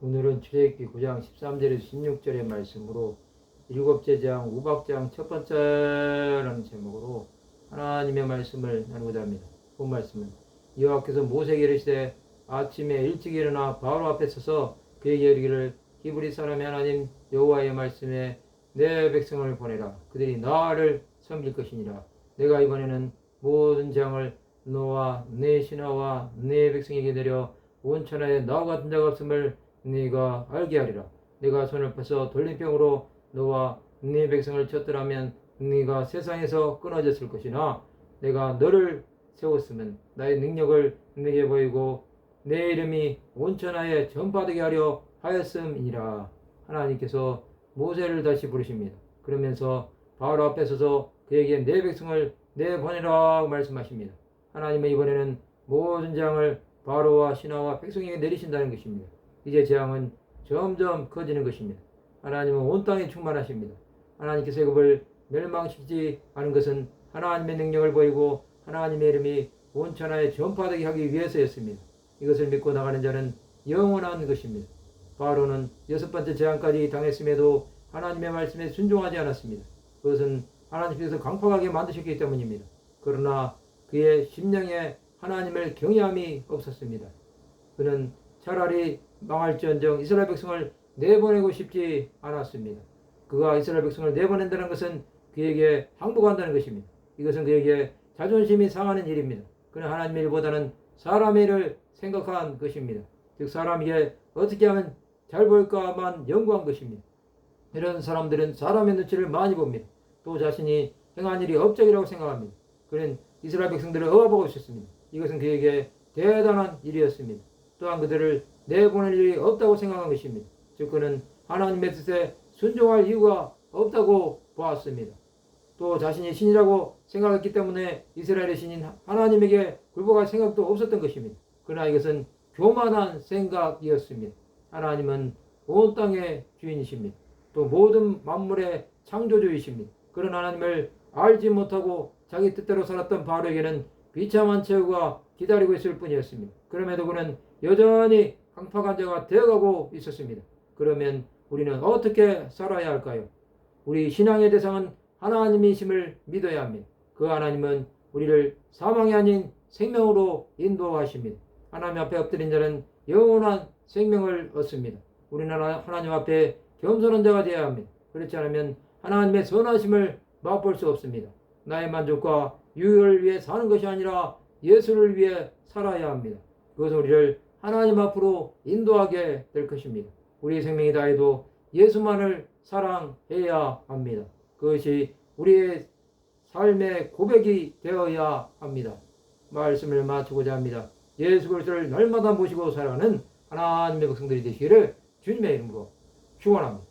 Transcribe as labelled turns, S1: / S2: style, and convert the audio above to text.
S1: 오늘은 출애굽기 9장 13절에서 16절의 말씀으로 일곱째 장 우박장 첫 번째라는 제목으로 하나님의 말씀을 나누고자 합니다. 본 말씀은 여호와께서 모세에게 이르시되 아침에 일찍 일어나 바로 앞에 서서 그에게 이르기를 히브리 사람의 하나님 여호와의 말씀에 내 백성을 보내라 그들이 나를 섬길 것이니라 내가 이번에는 모든 장을 너와 내 신하와 내 백성에게 내려 온 천하에 나와 같은 자가 없음을 네가 알게 하리라. 내가 손을 펴서 돌림병으로 너와 네 백성을 쳤더라면 네가 세상에서 끊어졌을 것이나 내가 너를 세웠으면 나의 능력을 네게 보이고 내 이름이 온 천하에 전파되게 하려 하였음이니라. 하나님께서 모세를 다시 부르십니다. 그러면서 바로 앞에 서서 그에게 내 백성을 내보내라 말씀하십니다. 하나님은 이번에는 모든 재앙을 바로와 신하와 백성에게 내리신다는 것입니다. 이제 재앙은 점점 커지는 것입니다. 하나님은 온 땅에 충만하십니다. 하나님께서 애굽을 멸망시키지 않은 것은 하나님의 능력을 보이고 하나님의 이름이 온 천하에 전파되게 하기 위해서였습니다. 이것을 믿고 나가는 자는 영원한 것입니다. 바로는 여섯 번째 재앙까지 당했음에도 하나님의 말씀에 순종하지 않았습니다. 그것은 하나님께서 강팍하게 만드셨기 때문입니다. 그러나 그의 심령에 하나님을 경외함이 없었습니다. 그는 차라리 망할지언정 이스라엘 백성을 내보내고 싶지 않았습니다. 그가 이스라엘 백성을 내보낸다는 것은 그에게 항복한다는 것입니다. 이것은 그에게 자존심이 상하는 일입니다. 그는 하나님의 일보다는 사람의 일을 생각한 것입니다. 즉 사람에게 어떻게 하면 잘 보일까만 연구한 것입니다. 이런 사람들은 사람의 눈치를 많이 봅니다. 또 자신이 행한 일이 업적이라고 생각합니다. 그는 이스라엘 백성들을 어와보고 있었습니다. 이것은 그에게 대단한 일이었습니다. 또한 그들을 내보낼 일이 없다고 생각한 것입니다. 즉 그는 하나님의 뜻에 순종할 이유가 없다고 보았습니다. 또 자신이 신이라고 생각했기 때문에 이스라엘의 신인 하나님에게 굴복할 생각도 없었던 것입니다. 그러나 이것은 교만한 생각이었습니다. 하나님은 온 땅의 주인이십니다. 또 모든 만물의 창조주이십니다. 그런 하나님을 알지 못하고 자기 뜻대로 살았던 바로에게는 비참한 최후가 기다리고 있을 뿐이었습니다. 그럼에도 그는 여전히 강팍한 자가 되어가고 있었습니다. 그러면 우리는 어떻게 살아야 할까요? 우리 신앙의 대상은 하나님이심을 믿어야 합니다. 그 하나님은 우리를 사망이 아닌 생명으로 인도하십니다. 하나님 앞에 엎드린 자는 영원한 생명을 얻습니다. 우리는 하나님 앞에 겸손한 자가 되어야 합니다. 그렇지 않으면 하나님의 선하심을 맛볼 수 없습니다. 나의 만족과 유익을 위해 사는 것이 아니라 예수를 위해 살아야 합니다. 그것은 우리를 하나님 앞으로 인도하게 될 것입니다. 우리 생명이 다해도 예수만을 사랑해야 합니다. 그것이 우리의 삶의 고백이 되어야 합니다. 말씀을 마치고자 합니다. 예수 그리스도를 날마다 모시고 살아가는 하나님의 백성들이 되시기를 주님의 이름으로 축원합니다.